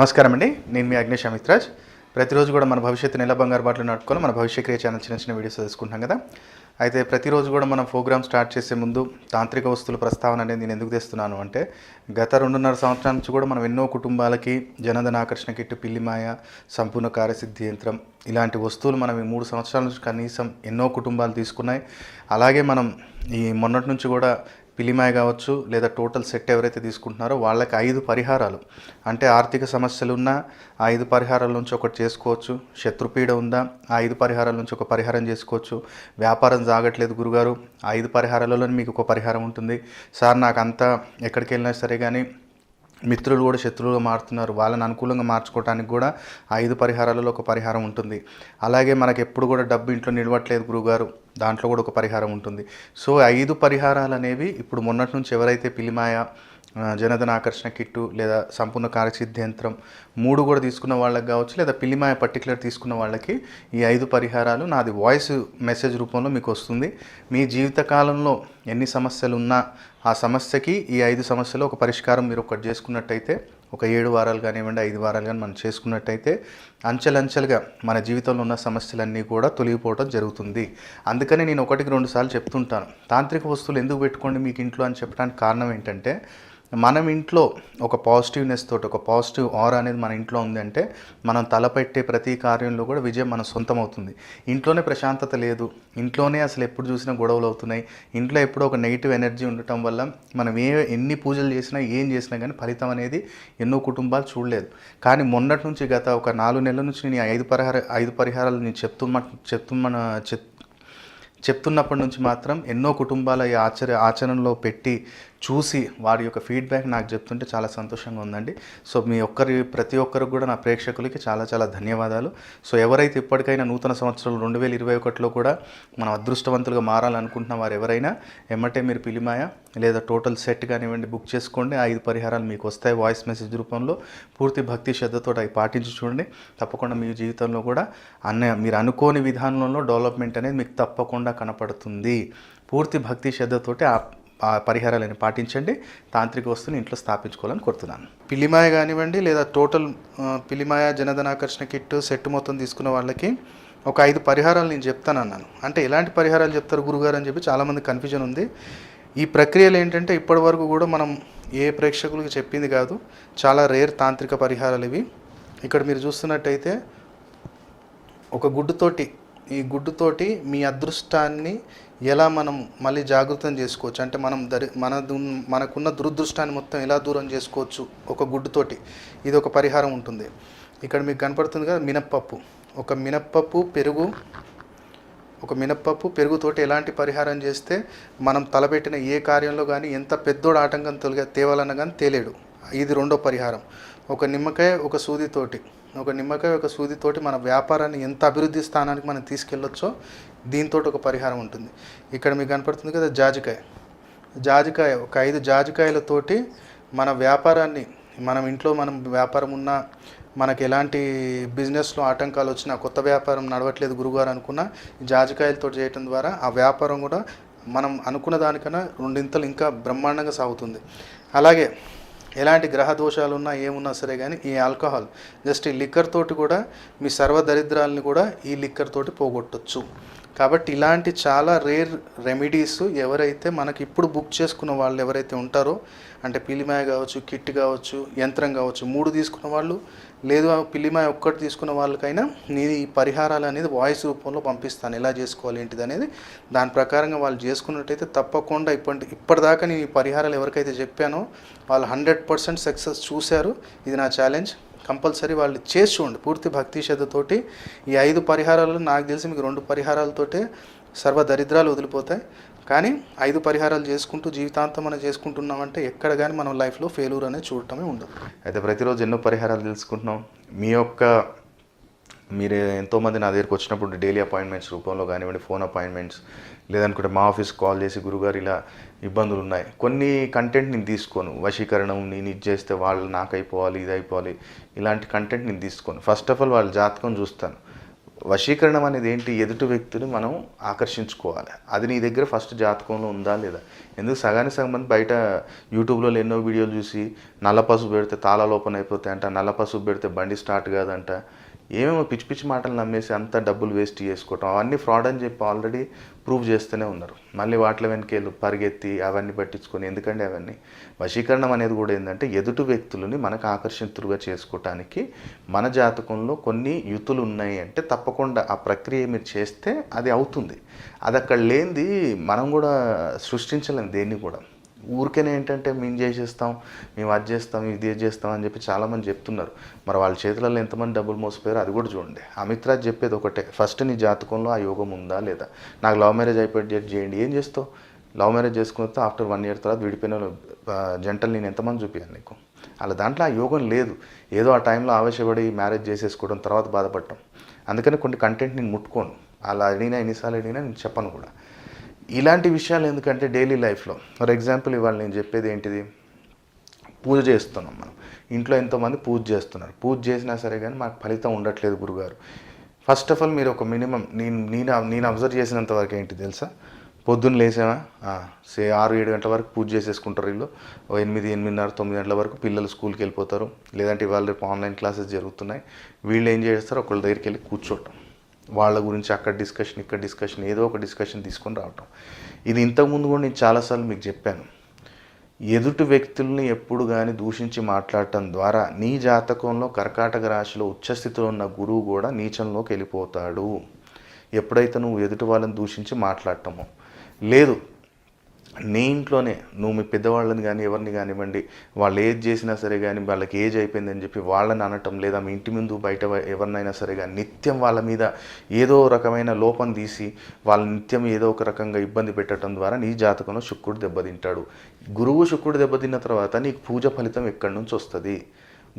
నమస్కారం అండి నేను మీ అగ్నేష్ అమిత్రాజ్. ప్రతిరోజు కూడా మన భవిష్యత్తు నెల బంగారు బాటలు నడుపుకొని మన భవిష్య క్రియ ఛానల్ చిన్న చిన్న వీడియోస్ తెలుసుకుంటాం కదా. అయితే ప్రతిరోజు కూడా మనం ప్రోగ్రామ్ స్టార్ట్ చేసే ముందు తాంత్రిక వస్తువుల ప్రస్తావన అనేది నేను ఎందుకు తెస్తున్నాను అంటే గత రెండున్నర సంవత్సరాల నుంచి కూడా మనం ఎన్నో కుటుంబాలకి జనధన ఆకర్షణ కిట్టు పిల్లిమాయ సంపూర్ణ కార్యసిద్ధి యంత్రం ఇలాంటి వస్తువులు మనం ఈ మూడు సంవత్సరాల నుంచి కనీసం ఎన్నో కుటుంబాలు తీసుకున్నాయి. అలాగే మనం ఈ మొన్నటి నుంచి కూడా పిలిమాయ కావచ్చు లేదా టోటల్ సెట్ ఎవరైతే తీసుకుంటున్నారో వాళ్ళకి ఐదు పరిహారాలు. అంటే ఆర్థిక సమస్యలు ఉన్నా ఆ ఐదు పరిహారాల నుంచి ఒకటి చేసుకోవచ్చు. శత్రుపీడ ఉందా? ఆ ఐదు పరిహారాల నుంచి ఒక పరిహారం చేసుకోవచ్చు. వ్యాపారం సాగట్లేదు గురుగారు. ఐదు పరిహారాలలో మీకు ఒక పరిహారం ఉంటుంది. సార్ నాకు అంతా ఎక్కడికి వెళ్ళినా సరే కానీ మిత్రులు కూడా శత్రువులుగా మారుతున్నారు. వాళ్ళని అనుకూలంగా మార్చుకోవడానికి కూడా ఐదు పరిహారాలలో ఒక పరిహారం ఉంటుంది. అలాగే మనకి ఎప్పుడు కూడా డబ్బు ఇంట్లో నిలవట్లేదు గురుగారు. దాంట్లో కూడా ఒక పరిహారం ఉంటుంది. సో ఐదు పరిహారాలు అనేవి ఇప్పుడు మొన్నటి నుంచి ఎవరైతే పిలిమాయ జనధన ఆకర్షణ కిట్టు లేదా సంపూర్ణ కార్యసిద్ధి యంత్రం మూడు కూడా తీసుకున్న వాళ్ళకి కావచ్చు లేదా పిల్లిమాయ పర్టికులర్ తీసుకున్న వాళ్ళకి ఈ ఐదు పరిహారాలు నాది వాయిస్ మెసేజ్ రూపంలో మీకు వస్తుంది. మీ జీవితకాలంలో ఎన్ని సమస్యలు ఉన్నా ఆ సమస్యకి ఈ ఐదు సమస్యలు ఒక పరిష్కారం మీరు ఒకటి చేసుకున్నట్టయితే ఒక ఏడు వారాలు కానివ్వండి ఐదు వారాలు కానీ మనం చేసుకున్నట్టయితే అంచెలంచెలుగా మన జీవితంలో ఉన్న సమస్యలన్నీ కూడా తొలగిపోవడం జరుగుతుంది. అందుకని నేను ఒకటికి రెండు సార్లు చెప్తుంటాను. తాంత్రిక వస్తువులు ఎందుకు పెట్టుకోండి మీకు ఇంట్లో అని చెప్పడానికి కారణం ఏంటంటే మనం ఇంట్లో ఒక పాజిటివ్నెస్ తోటి ఒక పాజిటివ్ ఆర్ అనేది మన ఇంట్లో ఉందంటే మనం తలపెట్టే ప్రతి కార్యంలో కూడా విజయం మన సొంతం అవుతుంది ఇంట్లోనే ప్రశాంతత లేదు. ఇంట్లోనే అసలు ఎప్పుడు చూసినా గొడవలు అవుతున్నాయి. ఇంట్లో ఎప్పుడో ఒక నెగిటివ్ ఎనర్జీ ఉండటం వల్ల మనం ఏ ఎన్ని పూజలు చేసినా ఏం చేసినా కానీ ఫలితం అనేది ఎన్నో కుటుంబాలు చూడలేదు. కానీ మొన్నటి నుంచి గత ఒక నాలుగు నెలల నుంచి నేను ఐదు పరిహార ఐదు పరిహారాలు నేను చెప్తున్న చెప్తున్న చెప్ చెప్తున్నప్పటి నుంచి మాత్రం ఎన్నో కుటుంబాల ఈ ఆచర ఆచరణలో పెట్టి చూసి వారి యొక్క ఫీడ్బ్యాక్ నాకు చెప్తుంటే చాలా సంతోషంగా ఉందండి. సో మీ ఒక్కరి ప్రతి ఒక్కరికి కూడా నా ప్రేక్షకులకి చాలా చాలా ధన్యవాదాలు. సో ఎవరైతే ఇప్పటికైనా నూతన సంవత్సరం రెండు వేల ఇరవై ఒకటిలో కూడా మనం అదృష్టవంతులుగా మారాలనుకుంటున్న వారు ఎవరైనా ఎమ్మటే మీరు పిలిమాయ లేదా టోటల్ సెట్ కానివ్వండి బుక్ చేసుకోండి. ఐదు పరిహారాలు మీకు వస్తాయి వాయిస్ మెసేజ్ రూపంలో. పూర్తి భక్తి శ్రద్ధతో అవి పాటించి చూడండి. తప్పకుండా మీ జీవితంలో కూడా అన్న మీరు అనుకోని విధానంలో డెవలప్మెంట్ అనేది మీకు తప్పకుండా కనపడుతుంది. పూర్తి భక్తి శ్రద్ధతోటి ఆ పరిహారాలను పాటించండి. తాంత్రిక వస్తువుని ఇంట్లో స్థాపించుకోవాలని కోరుతున్నాను. పిలిమాయ కానివ్వండి లేదా టోటల్ పిలిమాయ పిలిమాయ జనధనాకర్షణ కిట్ సెట్ మొత్తం తీసుకున్న వాళ్ళకి ఒక ఐదు పరిహారాలు నేను చెప్తాను అన్నాను అంటే ఎలాంటి పరిహారాలు చెప్తారు గురుగారు అని చెప్పి చాలామంది కన్ఫ్యూజన్ ఉంది. ఈ ప్రక్రియలు ఏంటంటే ఇప్పటి వరకు కూడా మనం ఏ ప్రేక్షకులకు చెప్పింది కాదు. చాలా రేర్ తాంత్రిక పరిహారాలు ఇవి. ఇక్కడ మీరు చూస్తున్నట్టయితే ఒక గుడ్డుతోటి ఈ గుడ్డుతోటి మీ అదృష్టాన్ని ఎలా మనం మళ్ళీ జాగృతం చేసుకోవచ్చు? అంటే మనం దరి మన మనకున్న దురదృష్టాన్ని మొత్తం ఎలా దూరం చేసుకోవచ్చు? ఒక గుడ్డుతోటి ఇది ఒక పరిహారం ఉంటుంది. ఇక్కడ మీకు కనపడుతుంది కదా మినప్పప్పు. ఒక మినప్పప్పు పెరుగు ఒక మినప్పప్పు పెరుగుతోటి ఎలాంటి పరిహారం చేస్తే మనం తలపెట్టిన ఏ కార్యంలో కానీ ఎంత పెద్దోడు ఆటంకం తొలగ తేవాలన్నా కానీ తేలేడు. ఇది రెండో పరిహారం. ఒక నిమ్మకాయ ఒక సూదితోటి ఒక నిమ్మకాయ ఒక సూదితోటి మన వ్యాపారాన్ని ఎంత అభివృద్ధి స్థానానికి మనం తీసుకెళ్ళొచ్చో దీంతో ఒక పరిహారం ఉంటుంది. ఇక్కడ మీకు కనపడుతుంది కదా జాజికాయ. జాజికాయ ఒక ఐదు జాజికాయలతోటి మన వ్యాపారాన్ని మనం ఇంట్లో మనం వ్యాపారం ఉన్నా మనకు ఎలాంటి బిజినెస్లో ఆటంకాలు వచ్చినా కొత్త వ్యాపారం నడవట్లేదు గురుగారు అనుకున్నా ఈ జాజికాయలతో చేయటం ద్వారా ఆ వ్యాపారం కూడా మనం అనుకున్న దానికన్నా రెండింతలు ఇంకా బ్రహ్మాండంగా సాగుతుంది. అలాగే ఎలాంటి గ్రహ దోషాలు ఉన్నా ఏమున్నా సరే కానీ ఈ ఆల్కహాల్ జస్ట్ ఈ లిక్కర్ తోటి కూడా మీ సర్వ దరిద్రాలని కూడా ఈ లిక్కర్ తోటి పోగొట్టచ్చు. కాబట్టి ఇలాంటి చాలా రేర్ రెమెడీస్ ఎవరైతే మనకి ఇప్పుడు బుక్ చేసుకున్న వాళ్ళు ఎవరైతే ఉంటారో అంటే పిల్లిమాయ కావచ్చు కిట్ కావచ్చు యంత్రం కావచ్చు మూడు తీసుకున్న వాళ్ళు లేదు పిల్లిమాయ ఒక్కటి తీసుకున్న వాళ్ళకైనా నేను ఈ పరిహారాలు అనేది వాయిస్ రూపంలో పంపిస్తాను. ఎలా చేసుకోవాలి ఏంటిది అనేది దాని ప్రకారంగా వాళ్ళు చేసుకున్నట్టయితే తప్పకుండా ఇప్పటి ఇప్పటిదాకా నేను ఈ పరిహారాలు ఎవరికైతే చెప్పానో వాళ్ళు హండ్రెడ్ పర్సెంట్ సక్సెస్ చూశారు. ఇది నా ఛాలెంజ్ కంపల్సరీ వాళ్ళు చేసి చూడండి. పూర్తి భక్తి శ్రద్ధతోటి ఈ ఐదు పరిహారాలు నాకు తెలిసి మీకు రెండు పరిహారాలతోటే సర్వ దరిద్రాలు వదిలిపోతాయి. కానీ ఐదు పరిహారాలు చేసుకుంటూ జీవితాంతం మనం చేసుకుంటున్నామంటే ఎక్కడ కానీ మనం లైఫ్లో ఫెయిల్యూర్ అనేది చూడటమే ఉండదు. అయితే ప్రతిరోజు ఎన్నో పరిహారాలు తెలుసుకుంటున్నాం. మీ యొక్క మీరు ఎంతోమంది నా దగ్గరికి వచ్చినప్పుడు డైలీ అపాయింట్మెంట్స్ రూపంలో కానివ్వండి ఫోన్ అపాయింట్మెంట్స్ లేదనుకుంటే మా ఆఫీస్ కాల్ చేసి గురుగారు ఇలా ఇబ్బందులు ఉన్నాయి కొన్ని కంటెంట్ నేను తీసుకోను. వశీకరణం నేను ఇది చేస్తే వాళ్ళు నాకు అయిపోవాలి ఇది అయిపోవాలి ఇలాంటి కంటెంట్ నేను తీసుకోను. ఫస్ట్ ఆఫ్ ఆల్ వాళ్ళ జాతకం చూస్తాను. వశీకరణం అనేది ఏంటి? ఎదుటి వ్యక్తిని మనం ఆకర్షించుకోవాలి. అది నీ దగ్గర ఫస్ట్ జాతకంలో ఉందా లేదా? ఎందుకు సగానికి సగం మంది బయట యూట్యూబ్లో ఎన్నో వీడియోలు చూసి నల్ల పసుపు పెడితే తాళాలు ఓపెన్ అయిపోతాయంట నల్ల పసుపు పెడితే బండి స్టార్ట్ కాదంట. ఏమేమో పిచ్చి పిచ్చి మాటలు నమ్మేసి అంతా డబ్బులు వేస్ట్ చేసుకోవటం అవన్నీ ఫ్రాడ్ అని చెప్పి ఆల్రెడీ ప్రూవ్ చేస్తూనే ఉన్నారు. మళ్ళీ వాటి వెనకేళ్ళు పరిగెత్తి అవన్నీ పట్టించుకొని ఎందుకంటే అవన్నీ? వశీకరణం అనేది కూడా ఏంటంటే ఎదుటి వ్యక్తులని మనకు ఆకర్షితులుగా చేసుకోవటానికి మన జాతకంలో కొన్ని యుతులు ఉన్నాయి అంటే తప్పకుండా ఆ ప్రక్రియ మీరు చేస్తే అది అవుతుంది. అది అక్కడ లేనిది మనం కూడా సృష్టించలేము దేన్ని కూడా. ఊరికేనే ఏంటంటే మేము చేసేస్తాం మేము అది చేస్తాం ఇది చేస్తాం అని చెప్పి చాలామంది చెప్తున్నారు. మరి వాళ్ళ చేతులలో ఎంతమంది డబ్బులు మోసపోయారో అది కూడా చూడండి. అమిత్ చెప్పేది ఒకటే ఫస్ట్ నీ జాతకంలో ఆ యోగం ఉందా లేదా? నాకు లవ్ మ్యారేజ్ అయిపోయి చేయండి. ఏం చేస్తావు? లవ్ మ్యారేజ్ చేసుకున్న ఆఫ్టర్ వన్ ఇయర్ తర్వాత విడిపోయిన జంటలు నేను ఎంతమంది చూపించాను నీకు? అలా దాంట్లో ఆ యోగం లేదు. ఏదో ఆ టైంలో ఆవేశపడి మ్యారేజ్ చేసేసుకోవడం తర్వాత బాధపడటం. అందుకని కొన్ని కంటెంట్ నేను ముట్టుకోను. అలా అడిగినా ఎన్నిసార్లు అడిగినా నేను చెప్పను కూడా. ఇలాంటి విషయాలు ఎందుకంటే డైలీ లైఫ్లో ఫర్ ఎగ్జాంపుల్ ఇవాళ నేను చెప్పేది ఏంటిది? పూజ చేస్తున్నాం మనం. ఇంట్లో ఎంతోమంది పూజ చేస్తున్నారు. పూజ చేసినా సరే కానీ మాకు ఫలితం ఉండట్లేదు గురుగారు. ఫస్ట్ ఆఫ్ ఆల్ మీరు ఒక మినిమం నేను నేను నేను అబ్జర్వ్ చేసినంత వరకు ఏంటి తెలుసా? పొద్దున్న లేసామా సే ఆరు ఏడు గంటల వరకు పూజ చేసేసుకుంటారు వీళ్ళు. ఎనిమిది ఎనిమిదిన్నర తొమ్మిది గంటల వరకు పిల్లలు స్కూల్కి వెళ్ళిపోతారు. లేదంటే ఇవాళ రేపు ఆన్లైన్ క్లాసెస్ జరుగుతున్నాయి. వీళ్ళు ఏం చేస్తారు? ఒకళ్ళ దగ్గరికి వెళ్ళి కూర్చోవటం. వాళ్ళ గురించి అక్కడ డిస్కషన్ ఇక్కడ డిస్కషన్ ఏదో ఒక డిస్కషన్ తీసుకొని రావటం. ఇది ఇంతకుముందు కూడా నేను చాలాసార్లు మీకు చెప్పాను. ఎదుటి వ్యక్తుల్ని ఎప్పుడు కానీ దూషించి మాట్లాడటం ద్వారా నీ జాతకంలో కర్కాటక రాశిలో ఉచ్చస్థితిలో ఉన్న గురువు కూడా నీచంలోకి వెళ్ళిపోతాడు. ఎప్పుడైతే నువ్వు ఎదుటి వాళ్ళని దూషించి మాట్లాడటమో. లేదు నీ ఇంట్లోనే నువ్వు మీ పెద్దవాళ్ళని కానీ ఎవరిని కానివ్వండి వాళ్ళు ఏది చేసినా సరే కానీ వాళ్ళకి ఏజ్ అయిపోయిందని చెప్పి వాళ్ళని అనటం లేదా మీ ఇంటి ముందు బయట ఎవరినైనా సరే కానీ నిత్యం వాళ్ళ మీద ఏదో రకమైన లోపం తీసి వాళ్ళ నిత్యం ఏదో ఒక రకంగా ఇబ్బంది పెట్టడం ద్వారా నీ జాతకంలో శుక్రుడు దెబ్బతింటాడు. గురువు శుక్రుడు దెబ్బతిన్న తర్వాత నీకు పూజ ఫలితం ఎక్కడి నుంచి వస్తుంది?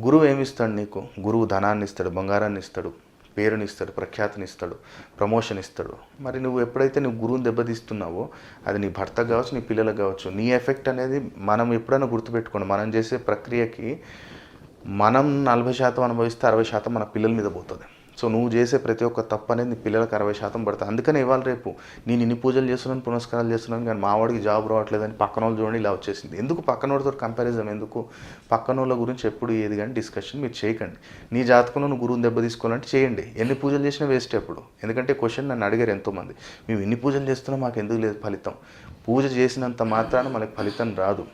గురువు ఏమిస్తాడు నీకు? గురువు ధనాన్ని ఇస్తాడు బంగారాన్ని ఇస్తాడు. పేరుని ఇస్తాడు ప్రఖ్యాతిని ఇస్తాడు ప్రమోషన్ ఇస్తాడు మరి నువ్వు ఎప్పుడైతే నువ్వు గురువుని దెబ్బతీస్తున్నావో అది నీ భర్త కావచ్చు నీ పిల్లలకు కావచ్చు నీ ఎఫెక్ట్ అనేది మనం ఎప్పుడైనా గుర్తుపెట్టుకోండి. మనం చేసే ప్రక్రియకి మనం నలభై శాతం అనుభవిస్తే అరవై శాతం మన పిల్లల మీద పోతుంది. సో నువ్వు చేసే ప్రతి ఒక్క తప్పు అనేది నీ పిల్లలకు అరవై శాతం పడుతుంది అందుకని ఇవాళ రేపు నేను ఇన్ని పూజలు చేస్తున్నాను పునస్కారాలు చేస్తున్నాను కానీ మావాడికి జాబ్ రావట్లేదని పక్కన వాళ్ళు చూడండి ఇలా వచ్చేసింది. ఎందుకు పక్కన వాళ్ళతో కంపారిజన్ ఎందుకు పక్కన వాళ్ళ గురించి ఎప్పుడు ఏది కానీ డిస్కషన్ మీరు చేయకండి. నీ జాతకంలో నువ్వు గురువుని దెబ్బ తీసుకోవాలంటే చేయండి. ఎన్ని పూజలు చేసినా వేస్ట్ ఎప్పుడు. ఎందుకంటే క్వశ్చన్ నన్ను అడిగారు ఎంతోమంది. మేము ఎన్ని పూజలు చేస్తున్నా మాకు ఎందుకు లేదు ఫలితం? పూజ చేసినంత మాత్రాన మనకి ఫలితం రాదు.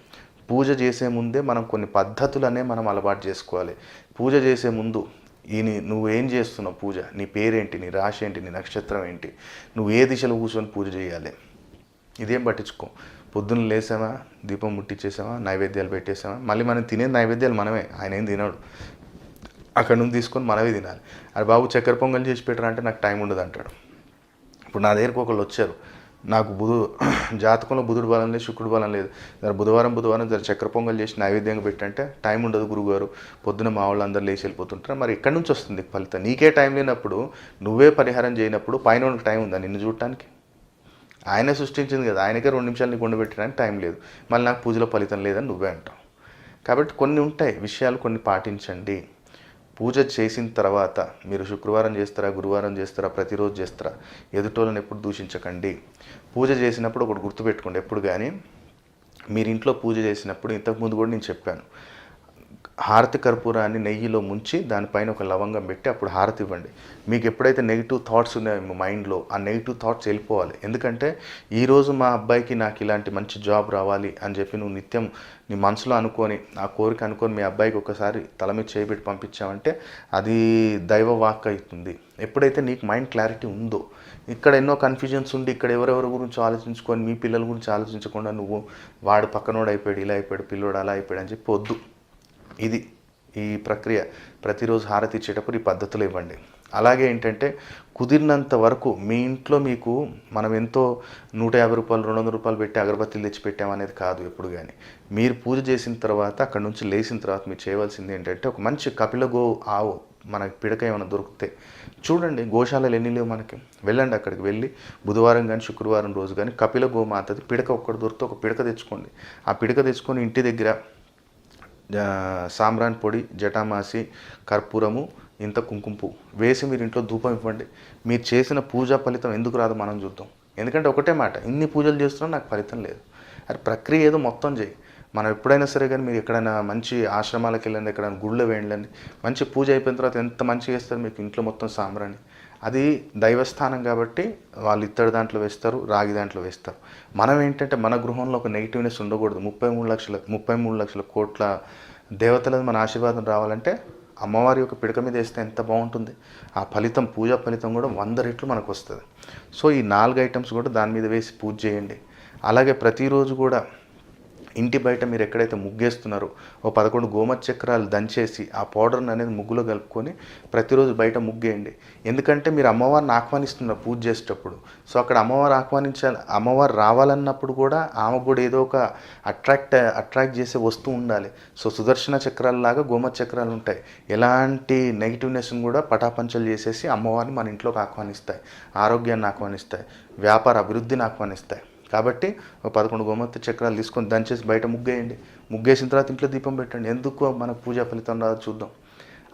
పూజ చేసే ముందే మనం కొన్ని పద్ధతులనే మనం అలవాటు చేసుకోవాలి. పూజ చేసే ముందు ఈ నువ్వేం నువ్వు ఏం చేస్తున్నావు పూజ? నీ పేరేంటి? నీ రాశి ఏంటి? నీ నక్షత్రం ఏంటి? నువ్వు ఏ దిశలో కూర్చొని పూజ చేయాలి? ఇదేం పట్టించుకో. పొద్దున్న లేసామా? దీపం ముట్టించేసామా నైవేద్యాలు పెట్టేసామా? మళ్ళీ మనం తినే నైవేద్యాలు మనమే. ఆయన ఏం తినడు. అక్కడ నుంచి తీసుకొని మనమే తినాలి. అది బాబు చక్కెర పొంగల్ చేసి పెట్టరా అంటే నాకు టైం ఉండదు అంటాడు ఇప్పుడు నా దగ్గరకు ఒకళ్ళు వచ్చారు. నాకు బుధు జాతకంలో బుధుడు బలం లేదు శుక్రుడు బలం లేదు. దాని బుధవారం బుధవారం జర చక్ర పొంగల్ చేసి నైవేద్యంగా పెట్టంటే టైం ఉండదు గురుగారు. పొద్దున మా వాళ్ళు అందరు లేచి వెళ్ళిపోతుంటారు. మరి ఎక్కడి నుంచి వస్తుంది ఫలితం? నీకే టైం లేనప్పుడు నువ్వే పరిహారం చేయనప్పుడు పైన టైం ఉందా నిన్ను చూడటానికి? ఆయన సృష్టించింది కదా ఆయనకే రెండు నిమిషాలు నీకు ఉండబెట్టడానికి టైం లేదు. మళ్ళీ నాకు పూజలో ఫలితం లేదని నువ్వే అంటావు. కాబట్టి కొన్ని ఉంటాయి విషయాలు కొన్ని పాటించండి. పూజ చేసిన తర్వాత మీరు శుక్రవారం చేస్తారా గురువారం చేస్తారా ప్రతిరోజు చేస్తారా? ఎదుటోళ్ళని ఎప్పుడు దూషించకండి. పూజ చేసినప్పుడు ఒకటి గుర్తుపెట్టుకోండి. ఎప్పుడు కానీ మీరు ఇంట్లో పూజ చేసినప్పుడు ఇంతకుముందు కూడా నేను చెప్పాను. హారతి కర్పూరాన్ని నెయ్యిలో ముంచి దానిపైన ఒక లవంగం పెట్టి అప్పుడు హారతి ఇవ్వండి. మీకు ఎప్పుడైతే నెగిటివ్ థాట్స్ ఉన్నాయో మీ మైండ్లో ఆ నెగిటివ్ థాట్స్ వెళ్ళిపోవాలి. ఎందుకంటే ఈరోజు మా అబ్బాయికి నాకు ఇలాంటి మంచి జాబ్ రావాలి అని చెప్పి నువ్వు నిత్యం నీ మనసులో అనుకొని ఆ కోరిక అనుకొని మీ అబ్బాయికి ఒకసారి తల మీద చేయబెట్టి పంపించావంటే అది దైవ వాక్ అవుతుంది. ఎప్పుడైతే నీకు మైండ్ క్లారిటీ ఉందో ఇక్కడ ఎన్నో కన్ఫ్యూజన్స్ ఉండి ఇక్కడ ఎవరెవరి గురించి ఆలోచించుకొని మీ పిల్లల గురించి ఆలోచించకుండా నువ్వు వాడు పక్కనోడు అయిపోయాడు ఇలా అయిపోయాడు పిల్లోడు అలా అయిపోయాడు అని చెప్పి వద్దు. ఇది ఈ ప్రక్రియ. ప్రతిరోజు హారతి ఇచ్చేటప్పుడు ఈ పద్ధతులు ఇవ్వండి. అలాగే ఏంటంటే కుదిరినంత వరకు మీ ఇంట్లో మీకు మనం ఎంతో నూట యాభై రూపాయలు రెండు వందల రూపాయలు పెట్టి అగరబత్తీలు తెచ్చి పెట్టామనేది కాదు ఎప్పుడు కానీ మీరు పూజ చేసిన తర్వాత అక్కడ నుంచి లేచిన తర్వాత మీరు చేయవలసింది ఏంటంటే ఒక మంచి కపిలగో ఆవు మనకి పిడక ఏమైనా దొరికితే చూడండి గోశాలలు ఎన్ని లేవు మనకి. వెళ్ళండి అక్కడికి వెళ్ళి బుధవారం కానీ శుక్రవారం రోజు కానీ కపిల గోమాతది పిడక ఒక్కటి దొరికితే ఒక పిడక తెచ్చుకోండి. ఆ పిడక తెచ్చుకొని ఇంటి దగ్గర సాంబ్రాన్ పొడి జటామాసి కర్పూరము ఇంత కుంకుమ వేసి మీరు ఇంట్లో ధూపం ఇవ్వండి. మీరు చేసిన పూజా ఫలితం ఎందుకు రాదు మనం చూద్దాం. ఎందుకంటే ఒకటే మాట ఇన్ని పూజలు చేస్తున్నా నాకు ఫలితం లేదు. అది ప్రక్రియ ఏదో మొత్తం చేయి. మనం ఎప్పుడైనా సరే కానీ మీరు ఎక్కడైనా మంచి ఆశ్రమాలకు వెళ్ళండి ఎక్కడైనా గుళ్ళు వేయండి మంచి పూజ అయిపోయిన తర్వాత ఎంత మంచిగా చేస్తారు మీకు ఇంట్లో మొత్తం సాంబ్రాణి. అది దైవస్థానం కాబట్టి వాళ్ళు ఇత్తడి దాంట్లో వేస్తారు రాగి దాంట్లో వేస్తారు. మనం ఏంటంటే మన గృహంలో ఒక నెగిటివ్నెస్ ఉండకూడదు. ముప్పై మూడు లక్షల ముప్పై మూడు లక్షల కోట్ల దేవతల మన ఆశీర్వాదం రావాలంటే అమ్మవారి యొక్క పిడక మీద వేస్తే ఎంత బాగుంటుంది? ఆ ఫలితం పూజా ఫలితం కూడా వంద రెట్లు మనకు వస్తుంది. సో ఈ నాలుగు ఐటమ్స్ కూడా దాని మీద వేసి పూజ చేయండి. అలాగే ప్రతిరోజు కూడా ఇంటి బయట మీరు ఎక్కడైతే ముగ్గేస్తున్నారో ఓ పదకొండు గోమత్ చక్రాలు దంచేసి ఆ పౌడర్ని అనేది ముగ్గులో కలుపుకొని ప్రతిరోజు బయట ముగ్గేయండి. ఎందుకంటే మీరు అమ్మవారిని ఆహ్వానిస్తున్నారు పూజ చేసేటప్పుడు సో అక్కడ అమ్మవారు ఆహ్వానించాలి అమ్మవారు రావాలన్నప్పుడు కూడా ఆమె కూడా ఏదో ఒక అట్రాక్ట్ అట్రాక్ట్ చేసే వస్తువు ఉండాలి. సో సుదర్శన చక్రాలలాగా గోమత్ చక్రాలు ఉంటాయి. ఎలాంటి నెగిటివ్నెస్ని కూడా పటాపంచలు చేసేసి అమ్మవారిని మన ఇంట్లోకి ఆహ్వానిస్తాయి. ఆరోగ్యాన్ని ఆహ్వానిస్తాయి. వ్యాపార అభివృద్ధిని ఆహ్వానిస్తాయి. కాబట్టి ఒక పదకొండు గోమతి చక్రాలు తీసుకొని దంచేసి బయట ముగ్గేయండి. ముగ్గేసిన తర్వాత ఇంట్లో దీపం పెట్టండి. ఎందుకు మనకు పూజా ఫలితం రాదు చూద్దాం.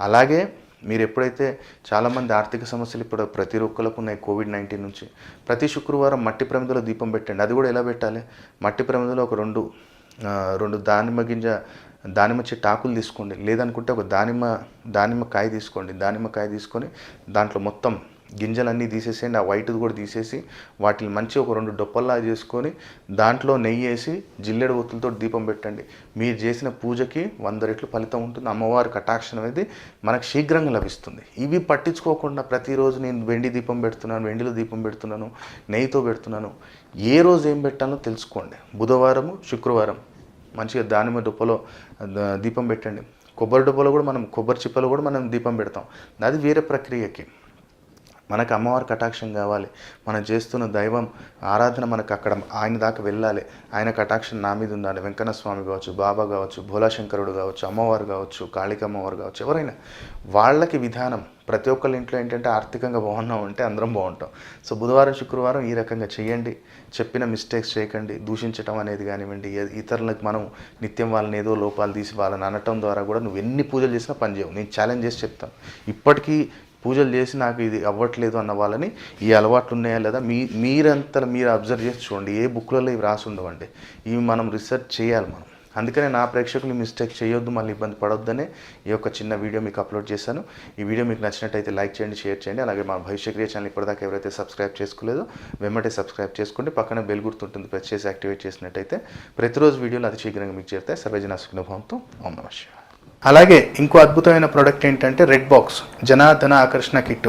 అలాగే మీరు ఎప్పుడైతే చాలామంది ఆర్థిక సమస్యలు ఇప్పుడు ప్రతి ఒక్కరికి ఉన్నాయి కోవిడ్ నైన్టీన్ నుంచి. ప్రతి శుక్రవారం మట్టి ప్రమిదలో దీపం పెట్టండి. అది కూడా ఎలా పెట్టాలి? మట్టి ప్రమిదలో ఒక రెండు రెండు దానిమ్మ గింజ దానిమ్మ చెట్టు ఆకులు తీసుకోండి. లేదనుకుంటే ఒక దానిమ్మ దానిమ్మ కాయ తీసుకోండి. దానిమ్మ కాయ తీసుకొని దాంట్లో మొత్తం గింజలన్నీ తీసేసేయండి ఆ వైట్ది కూడా తీసేసి వాటిని మంచి ఒక రెండు డొప్పల్లా చేసుకొని దాంట్లో నెయ్యి వేసి జిల్లెడు ఒత్తులతో దీపం పెట్టండి. మీరు చేసిన పూజకి వంద రెట్లు ఫలితం ఉంటుంది. అమ్మవారి కటాక్షం అనేది మనకు శీఘ్రంగా లభిస్తుంది. ఇవి పట్టించుకోకుండా ప్రతిరోజు నేను వెండి దీపం పెడుతున్నాను వెండిలో దీపం పెడుతున్నాను నెయ్యితో పెడుతున్నాను. ఏ రోజు ఏం పెట్టాలో తెలుసుకోండి. బుధవారము శుక్రవారం మంచిగా దానిమ్మ డొప్పలో దీపం పెట్టండి. కొబ్బరి డుప్పలో కూడా మనం కొబ్బరి చిప్పలో కూడా మనం దీపం పెడతాం. అది వేరే ప్రక్రియకి. మనకు అమ్మవారి కటాక్షం కావాలి. మనం చేస్తున్న దైవం ఆరాధన మనకు అక్కడ ఆయన దాకా వెళ్ళాలి. ఆయన కటాక్షం నా మీద ఉండాలి. వెంకన్న స్వామి కావచ్చు బాబా కావచ్చు భోలాశంకరుడు కావచ్చు అమ్మవారు కావచ్చు కాళికమ్మవారు కావచ్చు ఎవరైనా వాళ్ళకి విధానం. ప్రతి ఒక్కళ్ళ ఇంట్లో ఏంటంటే ఆర్థికంగా బాగున్నాం అంటే అందరం బాగుంటాం. సో బుధవారం శుక్రవారం ఈ రకంగా చేయండి. చెప్పిన మిస్టేక్స్ చేయకండి. దూషించడం అనేది కానివ్వండి ఇతరులకు మనం నిత్యం వాళ్ళని ఏదో లోపాలు తీసి వాళ్ళని అనటం ద్వారా కూడా నువ్వు ఎన్ని పూజలు చేసినా పని చేయవు. నేను ఛాలెంజ్ చేసి చెప్తాను. ఇప్పటికీ పూజలు చేసి నాకు ఇది అవ్వట్లేదు అన్న వాళ్ళని ఈ అలవాట్లు ఉన్నాయా లేదా? మీ మీరంతా మీరు అబ్జర్వ్ చేసి చూడండి. ఏ బుక్లలో ఇవి రాసి ఉండవండి. ఇవి మనం రీసెర్చ్ చేయాలి మనం. అందుకనే నా ప్రేక్షకులు మిస్టేక్ చేయొద్దు మళ్ళీ ఇబ్బంది పడొద్దనే ఈ యొక్క చిన్న వీడియో మీకు అప్లోడ్ చేశాను. ఈ వీడియో మీకు నచ్చినట్టయితే లైక్ చేయండి షేర్ చేయండి. అలాగే మా భవిష్యక్రియ ఛానల్ ఇప్పటిదాకా ఎవరైతే సబ్స్క్రైబ్ చేసుకోలేదో వెంబటే సబ్స్క్రైబ్ చేసుకోండి. పక్కన బెల్ గుర్తుంటుంది ప్రెస్ చేసి యాక్టివేట్ చేసినట్టయితే ప్రతిరోజు వీడియోలు అతి శీఘ్రంగా మీకు చేరుతాయి. సర్వజన సుఖనుభవంతో ఓం నమ శివాయ. అలాగే ఇంకో అద్భుతమైన ప్రోడక్ట్ ఏంటంటే రెడ్ బాక్స్ జనాధన ఆకర్షణ కిట్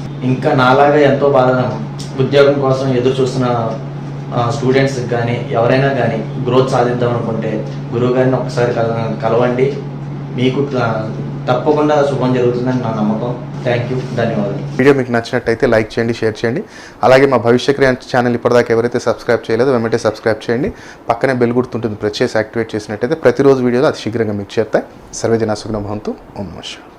ఇంకా నాలాగా ఎంతో బాధ ఉద్యోగం కోసం ఎదురు చూస్తున్న స్టూడెంట్స్కి కానీ ఎవరైనా కానీ గ్రోత్ సాధిద్దాం అనుకుంటే గురువు గారిని ఒకసారి కల- కలవండి. మీకు తప్పకుండా శుభం జరుగుతుందని నా నమ్మకం. థ్యాంక్ యూ ధన్యవాదాలు. వీడియో మీకు నచ్చినట్టయితే లైక్ చేయండి షేర్ చేయండి. అలాగే మా భవిష్య క్రియ ఛానల్ ఇప్పటిదాకా ఎవరైతే సబ్స్క్రైబ్ చేయలేదో వెంటనే సబ్స్క్రైబ్ చేయండి. పక్కనే బెల్ గుర్తుంటుంది ప్రెస్ చేసి యాక్టివేట్ చేసినట్టయితే ప్రతిరోజు వీడియోలో అది శీఘ్రంగా మీకు చేస్తాయి సర్వేజన సుగ్న భవంతు. ఓం నమస్కారం